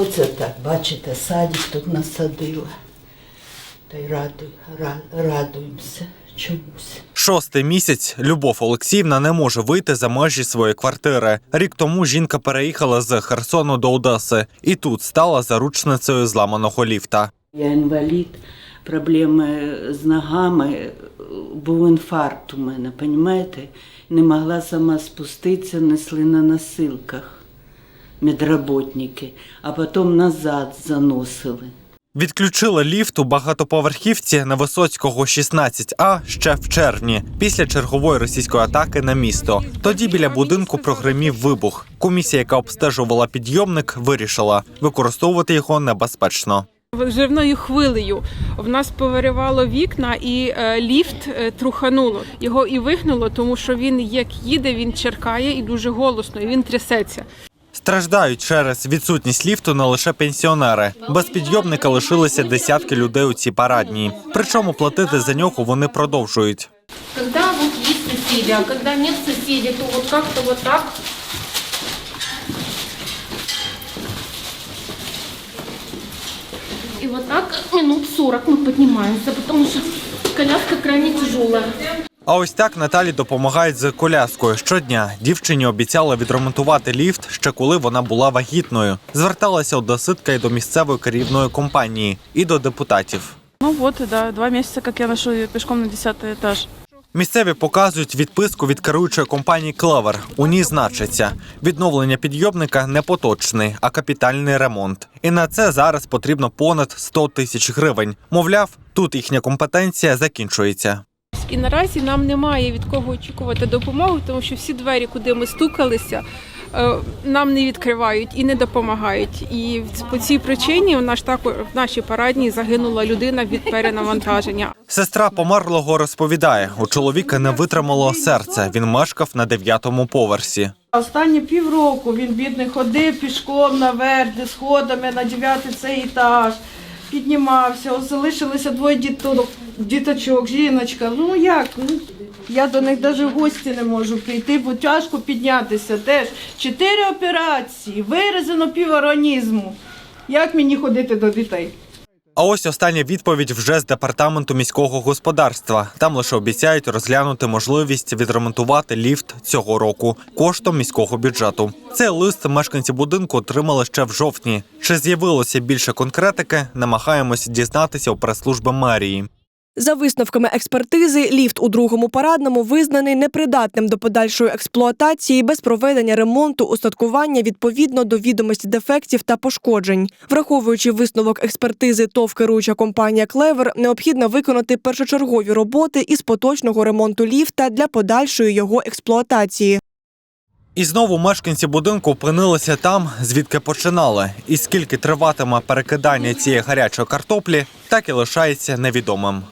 Оце так, бачите, садик тут насадила. Та й радуй, радуємося чомусь. Шостий місяць Любов Олексіївна не може вийти за межі своєї квартири. Рік тому жінка переїхала з Херсону до Одеси і тут стала заручницею зламаного ліфта. Я інвалід, проблеми з ногами, був інфаркт у мене, розумієте? Не могла сама спуститися, несли на носилках медработники, а потім назад заносили. Відключили ліфт у багатоповерхівці на Висоцького 16А ще в червні, після чергової російської атаки на місто. Тоді біля будинку прогримів вибух. Комісія, яка обстежувала підйомник, вирішила використовувати його небезпечно. Живною хвилею в нас повиривало вікна, і е, ліфт е, трухануло. Його і вигнуло, тому що він як їде, він черкає і дуже голосно, і він трясеться. Страждають через відсутність ліфту не лише пенсіонери. Без підйомника лишилися десятки людей у цій парадній. Причому платити за нього вони продовжують. Когда вот есть соседи, а когда нет соседей, то вот как-то вот так. И вот так минут 40 мы поднимаемся, потому что коляска крайне тяжелая. А ось так Наталі допомагають з коляскою щодня. Дівчині обіцяли відремонтувати ліфт ще коли вона була вагітною. Зверталася одеситка і до місцевої керівної компанії, і до депутатів. Ну вот, да, два месяца, как я ношу ее пешком на десятый этаж. Місцеві показують відписку від керуючої компанії Клевер. У ній значиться відновлення підйомника не поточний, а капітальний ремонт. І на це зараз потрібно понад 100 тисяч гривень. Мовляв, тут їхня компетенція закінчується. І наразі нам немає від кого очікувати допомоги, тому що всі двері, куди ми стукалися, е, нам не відкривають і не допомагають. І по цій причині в наш також в нашій парадній загинула людина від перенавантаження. Сестра померлого розповідає, у чоловіка не витримало серце. Він мешкав на дев'ятому поверсі. Останні півроку він бідний ходив пішком наверх, сходами на дев'ятий цей етаж, піднімався, Ось залишилося двоє діток, діточок, жіночка. Ну як? Ну, я до них навіть в гості не можу прийти, бо тяжко піднятися. Теж чотири операції, виразено пів організму. Як мені ходити до дітей? А ось остання відповідь вже з департаменту міського господарства. Там лише обіцяють розглянути можливість відремонтувати ліфт цього року коштом міського бюджету. Цей лист мешканці будинку отримали ще в жовтні. Чи з'явилося більше конкретики? Намагаємось дізнатися у прес-служби мерії. За висновками експертизи, ліфт у другому парадному визнаний непридатним до подальшої експлуатації без проведення ремонту, устаткування відповідно до відомості дефектів та пошкоджень. Враховуючи висновок експертизи ТОВ керуюча компанія Клевер, необхідно виконати першочергові роботи із поточного ремонту ліфта для подальшої його експлуатації. І знову мешканці будинку опинилися там, звідки починали. І скільки триватиме перекидання цієї гарячої картоплі, так і лишається невідомим.